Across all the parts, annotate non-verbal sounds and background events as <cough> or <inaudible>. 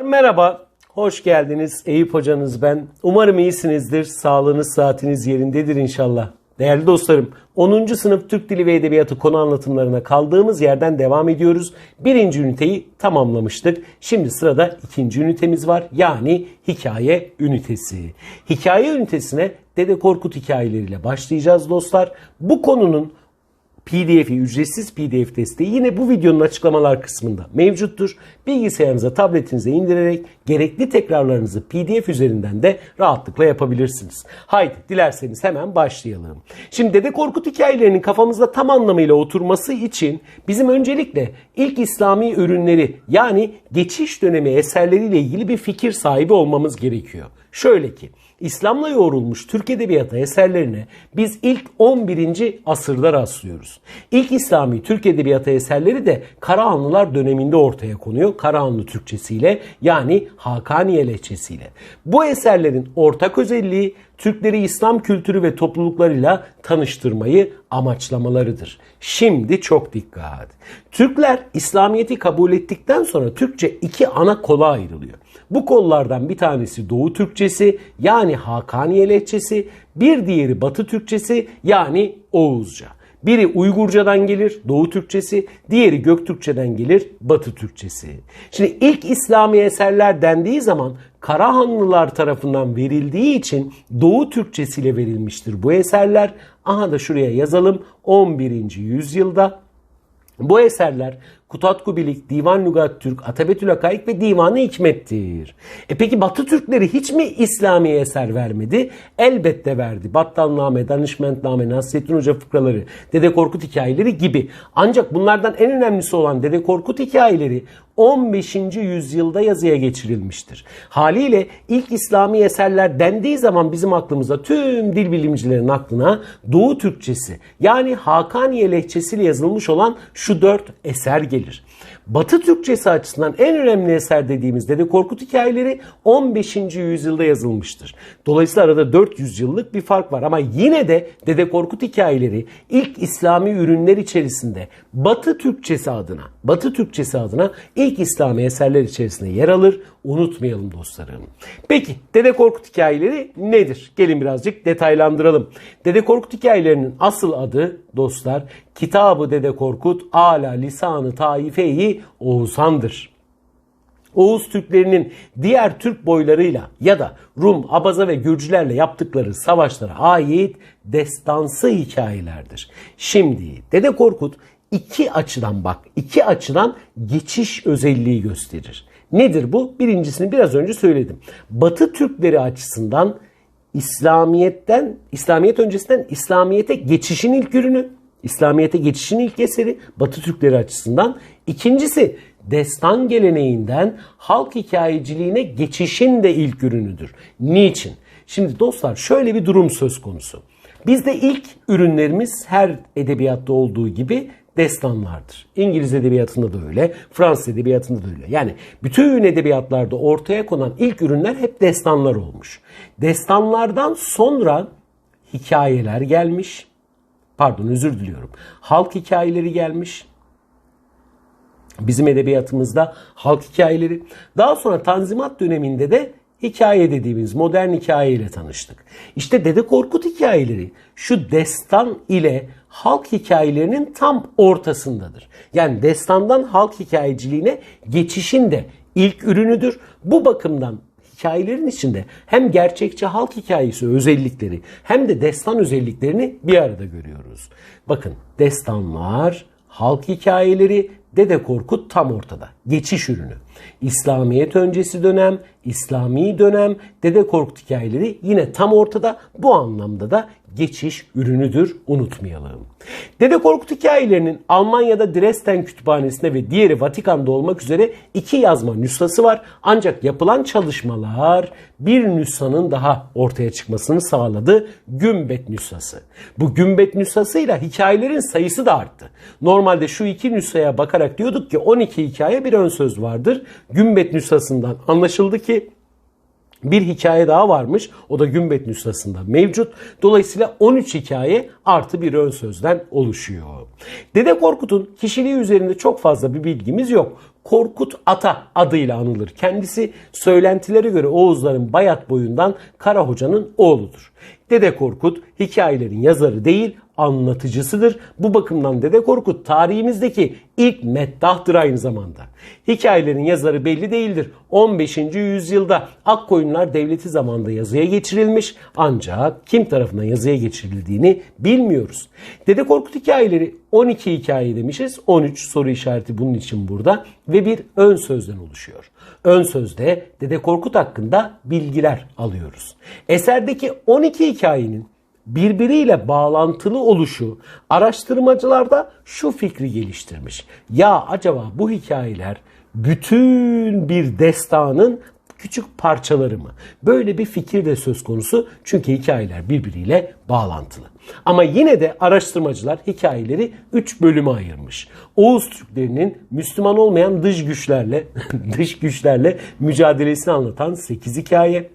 Merhaba, hoş geldiniz. Eyüp hocanız ben. Umarım iyisinizdir. Sağlığınız, saatiniz yerindedir inşallah. Değerli dostlarım, 10. sınıf Türk Dili ve Edebiyatı konu anlatımlarına kaldığımız yerden devam ediyoruz. Birinci üniteyi tamamlamıştık. Şimdi sırada ikinci ünitemiz var. Yani hikaye ünitesi. Hikaye ünitesine Dede Korkut hikayeleriyle başlayacağız dostlar. Bu konunun PDF'i, ücretsiz PDF desteği yine bu videonun açıklamalar kısmında mevcuttur. Bilgisayarınıza, tabletinize indirerek gerekli tekrarlarınızı PDF üzerinden de rahatlıkla yapabilirsiniz. Haydi dilerseniz hemen başlayalım. Şimdi Dede Korkut hikayelerinin kafamızda tam anlamıyla oturması için bizim öncelikle ilk İslami ürünleri yani geçiş dönemi eserleriyle ilgili bir fikir sahibi olmamız gerekiyor. Şöyle ki İslam'la yoğrulmuş Türk Edebiyatı eserlerine biz ilk 11. asırda rastlıyoruz. İlk İslami Türk Edebiyatı eserleri de Karahanlılar döneminde ortaya konuyor. Karahanlı Türkçesiyle yani Hakaniye lehçesiyle. Bu eserlerin ortak özelliği Türkleri İslam kültürü ve topluluklarıyla tanıştırmayı amaçlamalarıdır. Şimdi çok dikkat. Türkler İslamiyet'i kabul ettikten sonra Türkçe iki ana kola ayrılıyor. Bu kollardan bir tanesi Doğu Türkçesi yani Hakaniye lehçesi, bir diğeri Batı Türkçesi yani Oğuzca. Biri Uygurcadan gelir Doğu Türkçesi, diğeri Göktürkçeden gelir Batı Türkçesi. Şimdi ilk İslami eserler dendiği zaman Karahanlılar tarafından verildiği için Doğu Türkçesi ile verilmiştir bu eserler. Aha da şuraya yazalım 11. yüzyılda bu eserler Kutat Kubilik, Divan Lügat Türk, Atabetül Hakaik ve Divanı Hikmet'tir. E peki Batı Türkleri hiç mi İslami eser vermedi? Elbette verdi. Battalname, Danışmentname, Nasrettin Hoca fıkraları, Dede Korkut hikayeleri gibi. Ancak bunlardan en önemlisi olan Dede Korkut hikayeleri 15. yüzyılda yazıya geçirilmiştir. Haliyle ilk İslami eserler dendiği zaman bizim aklımıza tüm dil bilimcilerin aklına Doğu Türkçesi yani Hakaniye lehçesiyle yazılmış olan şu dört eser gelir. Batı Türkçesi açısından en önemli eser dediğimiz Dede Korkut hikayeleri 15. yüzyılda yazılmıştır. Dolayısıyla arada 400 yıllık bir fark var ama yine de Dede Korkut hikayeleri ilk İslami ürünler içerisinde Batı Türkçesi adına, Batı Türkçesi adına ilk İslami eserler içerisinde yer alır. Unutmayalım dostlarım. Peki Dede Korkut hikayeleri nedir? Gelin birazcık detaylandıralım. Dede Korkut hikayelerinin asıl adı dostlar Kitabı Dede Korkut Ala Lisanı Taifeyi Oğuzhan'dır. Oğuz Türklerinin diğer Türk boylarıyla ya da Rum, Abaza ve Gürcülerle yaptıkları savaşlara ait destansı hikayelerdir. Şimdi Dede Korkut iki açıdan bak, iki açıdan geçiş özelliği gösterir. Nedir bu? Birincisini biraz önce söyledim. Batı Türkleri açısından İslamiyet'ten, İslamiyet öncesinden İslamiyet'e geçişin ilk ürünü, İslamiyet'e geçişin ilk eseri Batı Türkleri açısından. İkincisi destan geleneğinden halk hikayeciliğine geçişin de ilk ürünüdür. Niçin? Şimdi dostlar şöyle bir durum söz konusu. Bizde ilk ürünlerimiz her edebiyatta olduğu gibi destanlardır. İngiliz edebiyatında da öyle, Fransız edebiyatında da öyle. Yani bütün edebiyatlarda ortaya konan ilk ürünler hep destanlar olmuş. Destanlardan sonra hikayeler gelmiş. Pardon özür diliyorum. Halk hikayeleri gelmiş. Bizim edebiyatımızda halk hikayeleri. Daha sonra Tanzimat döneminde de hikaye dediğimiz modern hikaye tanıştık. İşte Dede Korkut hikayeleri şu destan ile halk hikayelerinin tam ortasındadır. Yani destandan halk hikayeciliğine geçişin de ilk ürünüdür. Bu bakımdan hikayelerin içinde hem gerçekçi halk hikayesi özellikleri hem de destan özelliklerini bir arada görüyoruz. Bakın destanlar, halk hikayeleri, Dede Korkut tam ortada. Geçiş ürünü. İslamiyet öncesi dönem, İslami dönem, Dede Korkut hikayeleri yine tam ortada. Bu anlamda da geçiş ürünüdür unutmayalım. Dede Korkut hikayelerinin Almanya'da Dresden Kütüphanesi'nde ve diğeri Vatikan'da olmak üzere iki yazma nüshası var. Ancak yapılan çalışmalar bir nüshanın daha ortaya çıkmasını sağladı. Gümbet nüshası. Bu Gümbet nüshasıyla hikayelerin sayısı da arttı. Normalde şu iki nüshaya bakarak diyorduk ki 12 hikaye bir ön söz vardır. Gümbet nüshasından anlaşıldı ki bir hikaye daha varmış. O da Gümbet nüshasında mevcut. Dolayısıyla 13 hikaye artı bir ön sözden oluşuyor. Dede Korkut'un kişiliği üzerinde çok fazla bir bilgimiz yok. Korkut Ata adıyla anılır. Kendisi söylentilere göre Oğuzların Bayat boyundan Kara Hoca'nın oğludur. Dede Korkut hikayelerin yazarı değil anlatıcısıdır. Bu bakımdan Dede Korkut tarihimizdeki ilk meddahtır aynı zamanda. Hikayelerin yazarı belli değildir. 15. yüzyılda Akkoyunlar Devleti zamanında yazıya geçirilmiş ancak kim tarafından yazıya geçirildiğini bilmiyoruz. Dede Korkut hikayeleri 12 hikaye demişiz. 13 soru işareti bunun için burada ve bir ön sözden oluşuyor. Ön sözde Dede Korkut hakkında bilgiler alıyoruz. Eserdeki 12 hikayenin birbiriyle bağlantılı oluşu araştırmacılarda şu fikri geliştirmiş. Ya acaba bu hikayeler bütün bir destanın küçük parçaları mı? Böyle bir fikir de söz konusu çünkü hikayeler birbiriyle bağlantılı. Ama yine de araştırmacılar hikayeleri 3 bölüme ayırmış. Oğuz Türklerinin Müslüman olmayan dış güçlerle <laughs> dış güçlerle mücadelesini anlatan 8 hikaye,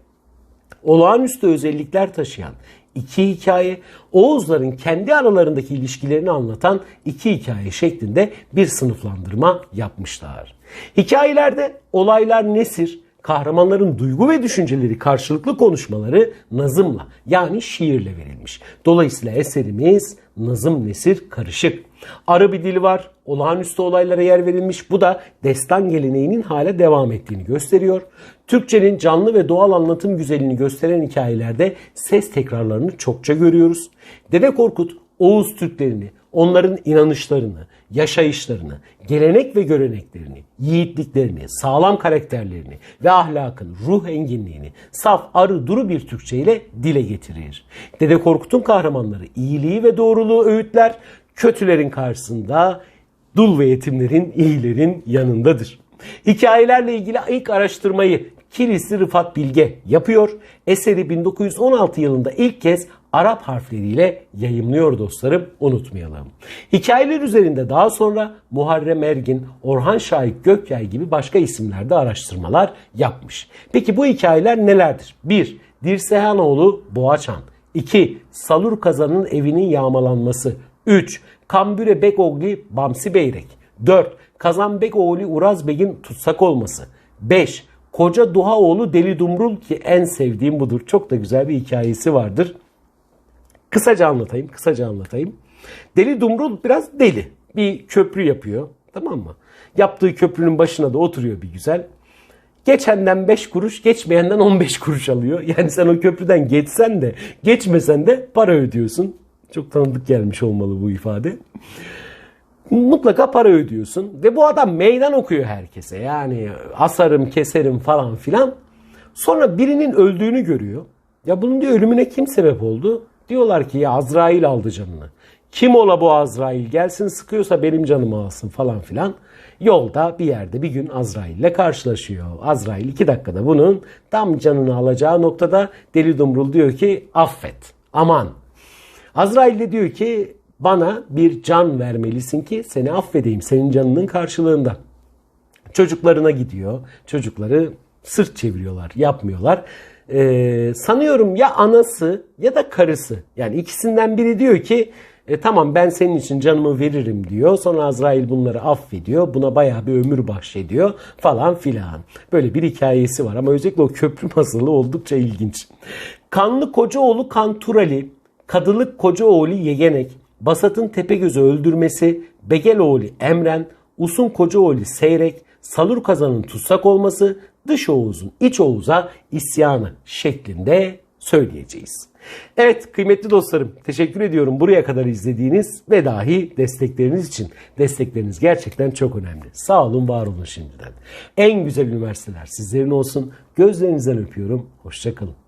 olağanüstü özellikler taşıyan iki hikaye, Oğuzların kendi aralarındaki ilişkilerini anlatan iki hikaye şeklinde bir sınıflandırma yapmışlar. Hikayelerde olaylar nesir, kahramanların duygu ve düşünceleri karşılıklı konuşmaları nazımla yani şiirle verilmiş. Dolayısıyla eserimiz nazım nesir karışık. Arı bir dili var, olağanüstü olaylara yer verilmiş. Bu da destan geleneğinin hala devam ettiğini gösteriyor. Türkçenin canlı ve doğal anlatım güzelliğini gösteren hikayelerde ses tekrarlarını çokça görüyoruz. Dede Korkut Oğuz Türklerini, onların inanışlarını, yaşayışlarını, gelenek ve göreneklerini, yiğitliklerini, sağlam karakterlerini ve ahlakın, ruh enginliğini saf, arı, duru bir Türkçe ile dile getirir. Dede Korkut'un kahramanları iyiliği ve doğruluğu öğütler, kötülerin karşısında dul ve yetimlerin, iyilerin yanındadır. Hikayelerle ilgili ilk araştırmayı Kilisli Rıfat Bilge yapıyor. Eseri 1916 yılında ilk kez Arap harfleriyle yayımlıyor dostlarım unutmayalım. Hikayeler üzerinde daha sonra Muharrem Ergin, Orhan Şahik Gökyay gibi başka isimlerde araştırmalar yapmış. Peki bu hikayeler nelerdir? 1. Dirsehanoğlu Boğaçan 2. Salur Kazan'ın evinin yağmalanması 3. Kambüre Bekogli Bamsi Beyrek 4. Kazan Bekoğlu Uraz Beg'in tutsak olması 5. Koca Duhaoğlu Deli Dumrul ki en sevdiğim budur. Çok da güzel bir hikayesi vardır. Kısaca anlatayım, kısaca anlatayım. Deli Dumrul biraz deli. Bir köprü yapıyor. Tamam mı? Yaptığı köprünün başına da oturuyor bir güzel. Geçenden 5 kuruş, geçmeyenden 15 kuruş alıyor. <laughs> Yani sen o köprüden geçsen de, geçmesen de para ödüyorsun. Çok tanıdık gelmiş olmalı bu ifade. Mutlaka para ödüyorsun. Ve bu adam meydan okuyor herkese. Yani asarım, keserim falan filan. Sonra birinin öldüğünü görüyor. Ya bunun diyor ölümüne kim sebep oldu? Diyorlar ki ya Azrail aldı canını. Kim ola bu Azrail gelsin sıkıyorsa benim canımı alsın falan filan. Yolda bir yerde bir gün Azrail ile karşılaşıyor. Azrail iki dakikada bunun tam canını alacağı noktada Deli Dumrul diyor ki affet aman. Azrail de diyor ki bana bir can vermelisin ki seni affedeyim senin canının karşılığında. Çocuklarına gidiyor. Çocukları sırt çeviriyorlar yapmıyorlar. Ee, sanıyorum ya anası ya da karısı yani ikisinden biri diyor ki e, tamam ben senin için canımı veririm diyor. Sonra Azrail bunları affediyor. Buna bayağı bir ömür bahşediyor falan filan. Böyle bir hikayesi var ama özellikle o köprü <laughs> masalı oldukça ilginç. Kanlı Kocaoğlu Kanturali, Kadılık Kocaoğlu Yegenek, Basat'ın Tepegöz'ü öldürmesi, Begeloğlu Emren, Usun Kocaoğlu Seyrek, Salur Kazan'ın tutsak olması, dış Oğuz'un iç Oğuz'a isyanı şeklinde söyleyeceğiz. Evet kıymetli dostlarım teşekkür ediyorum buraya kadar izlediğiniz ve dahi destekleriniz için. Destekleriniz gerçekten çok önemli. Sağ olun var olun şimdiden. En güzel üniversiteler sizlerin olsun. Gözlerinizden öpüyorum. Hoşçakalın.